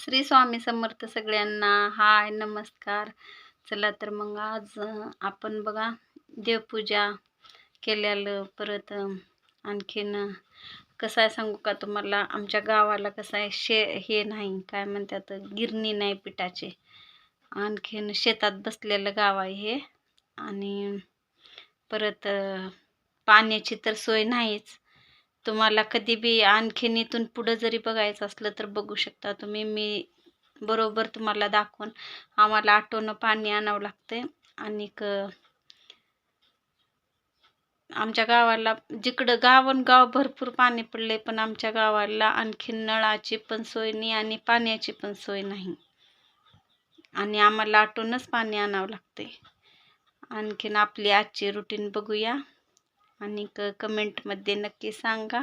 श्री स्वामी समर्थ सगळ्यांना. हाय नमस्कार. चला तर मग आज आपण बघा देवपूजा केल्यालं परत आणखीन कसं आहे सांगू का तुम्हाला? आमच्या गावाला कसं आहे शे हे नाही काय म्हणतात गिरणी नाही पिठाची. आणखीन शेतात बसलेलं गाव आहे हे. आणि परत पाण्याची तर सोय नाहीच. तुम्हाला कधी बी आणखीन इथून पुढं जरी बघायचं असलं तर बघू शकता तुम्ही. मी बरोबर तुम्हाला दाखवून आम्हाला आटोनं पाणी आणावं लागतं आणि आमच्या गावाला जिकडं गावन गाव भरपूर पाणी पडले पण आमच्या गावाला आणखीन नळाची पण सोय नाही आणि पाण्याची पण सोय नाही. आणि आम्हाला आटोनच पाणी आणावं लागते आणखीन आपली आजची रुटीन बघूया. आणि क कमेंटमध्ये नक्की सांगा.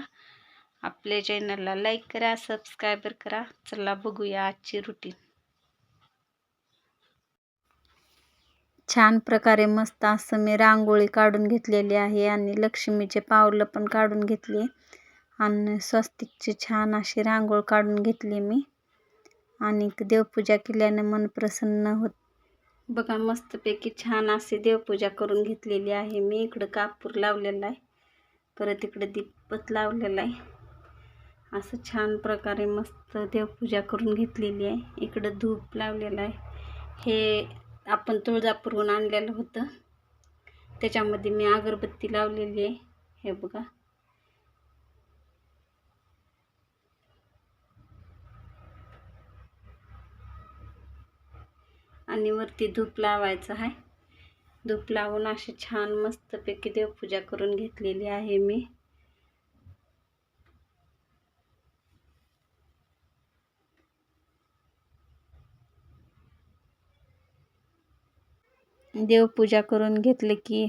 आपल्या चॅनलला लाईक करा सबस्क्रायबर करा. चला बघूया आजची रुटीन छान प्रकारे मस्त असं मी रांगोळी काढून घेतलेली आहे आणि लक्ष्मीचे पावलं पण काढून घेतली. आणि स्वस्तिकची छान अशी रांगोळ काढून घेतली मी. आणि देवपूजा केल्याने मन प्रसन्न होत बघा मस्तपैकी छान अशी देवपूजा करून घेतलेली आहे. मी इकडं कापूर लावलेला आहे. परत इकडं दीपत लावलेला आहे. असं छान प्रकारे मस्त देवपूजा करून घेतलेली आहे. इकडं धूप लावलेला आहे. हे आपण तुळजापूरहून आणलेलं होतं. त्याच्यामध्ये मी अगरबत्ती लावलेली आहे. हे बघा. आणि वरती धूप लावायचं आहे. धूप लावून अशी छान मस्तपैकी देवपूजा करून घेतलेली आहे मी. देवपूजा करून घेतले की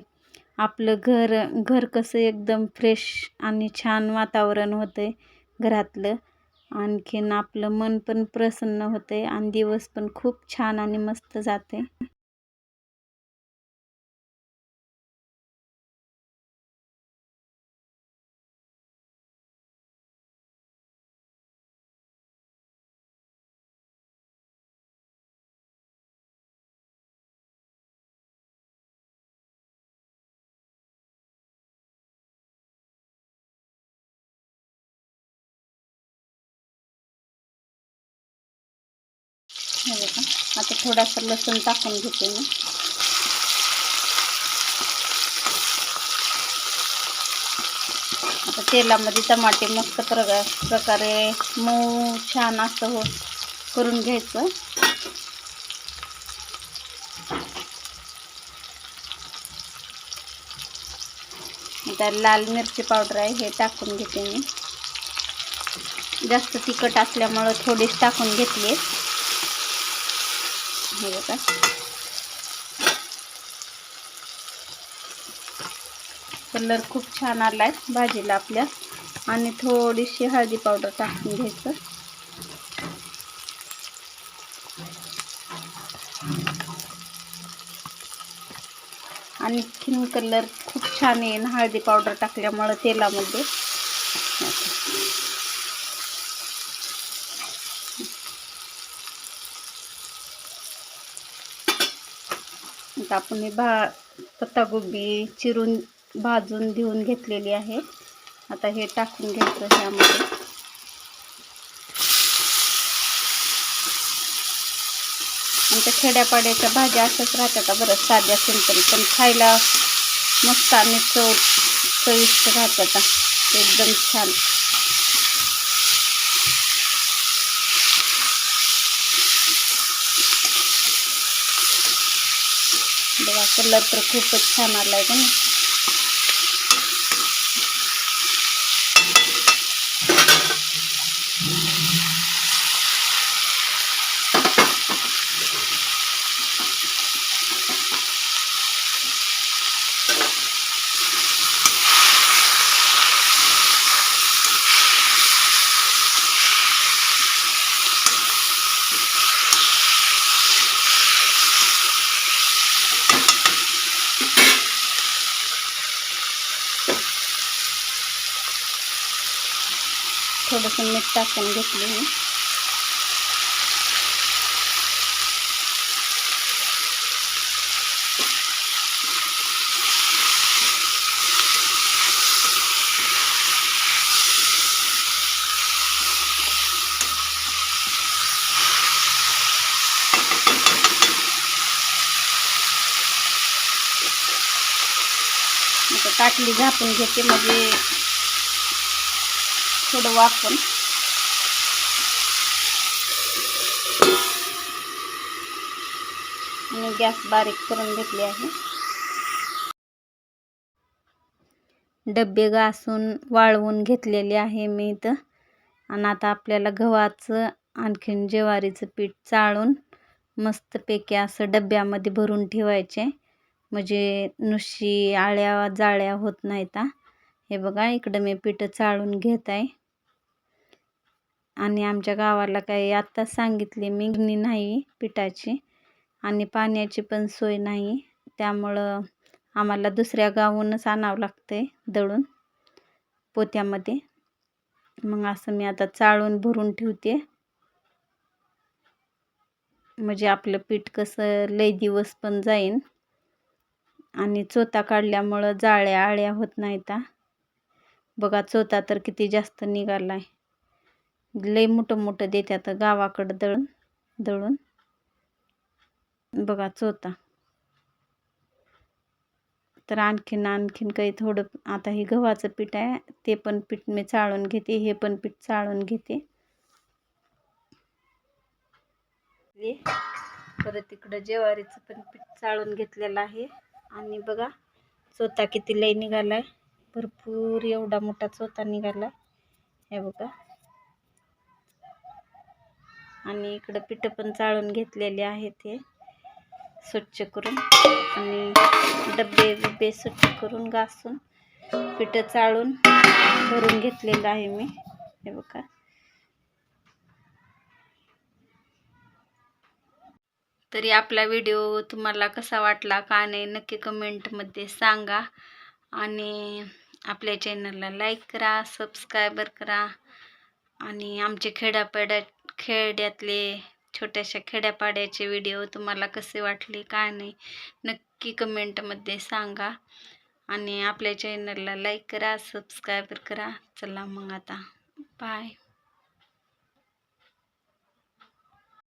आपलं घर घर कसं एकदम फ्रेश आणि छान वातावरण होतंय घरातलं. आणखीन आपलं मन पण प्रसन्न होते आणि दिवस पण खूप छान आणि मस्त जाते हे बघा आता थोडासा लसूण टाकून घेते मी. आता तेलामध्ये टमाटे मस्त प्रकार प्रकारे मऊ छान असं हो करून घ्यायचं. आता लाल मिरची पावडर आहे हे टाकून घेते मी. जास्त तिखट असल्यामुळं थोडीच टाकून घेतली हे बघा. कलर खूप छान आला आहे भाजीला आपल्या. आणि थोडीशी हळदी पावडर टाकून घ्यायचं. आणखीन कलर खूप छान येईल हळदी पावडर टाकल्यामुळं तेलामध्ये आता आपण हे भा पत्तागोबी चिरून भाजून घेऊन घेतलेली आहे. आता हे टाकून घ्यायचं ह्यामध्ये आमच्या खेड्यापाड्याच्या भाज्या अशाच राहतात बरं? साध्या सिंपल पण खायला मस्त आणि चव चविष्ट राहतात एकदम छान. बघा कलर तर खूपच छान आलाय का ना थोडंसं मीठ टाकून घेतले मी टाकली झापून थोडं वाफून आणि गॅस बारीक करून घेतली आहे. डबे घासून वाळवून घेतलेले आहे मी इथं. आणि आता आपल्याला गव्हाचं आणखीन ज्वारीचं पीठ चाळून मस्तपैकी असं डब्यामध्ये भरून ठेवायचे. म्हणजे नुशी आळ्या जाळ्या होत नाहीत. हे बघा इकडं मी पीठ चाळून घेत आहे. आणि आमच्या गावाला काही आत्ताच सांगितले मी गिरणी नाही पिठाची आणि पाण्याची पण सोय नाही. त्यामुळं आम्हाला दुसऱ्या गावाहूनच आणावं लागतंय दळून पोत्यामध्ये. मग असं मी आता चाळून भरून ठेवते. म्हणजे आपलं पीठ कसं लय दिवस पण जाईन आणि चोथा काढल्यामुळं जाळ्या आळ्या होत नाहीत. बघा चोथा तर किती जास्त निघाला आहे लय मोठं मोठं देतात गावाकडं दळून दळून. बघा चोथा. तर आणखीन आणखीन काही थोडं आता हे गव्हाचं पीठ आहे ते पण पीठ मी चाळून घेते हे पण पीठ चाळून घेते. परत इकडं ज्वारीचं पण पीठ चाळून घेतलेलं आहे. आणि बघा चोथा किती लय निघालाय. भरपूर एवढा मोठा चोथा निघालाय. हे बघा. आणि इकडं पिठं पण चाळून घेतलेले आहेत हे. स्वच्छ करून आणि डब्बे बिब्बे स्वच्छ करून घासून पिठं चाळून भरून घेतलेलं आहे मी. हे बघा. तरी आपला व्हिडिओ तुम्हाला कसा वाटला का नाही नक्की कमेंटमध्ये सांगा. आणि आपल्या चॅनलला लाईक करा सबस्क्रायबर करा. आणि आमचे खेड्यापेड्या खेड्यातले छोट्याशा खेड्यापाड्याचे व्हिडिओ तुम्हाला कसे वाटले काय नाही नक्की कमेंटमध्ये सांगा. आणि आपल्या चॅनलला लाईक करा सबस्क्राईब करा. चला मग आता. बाय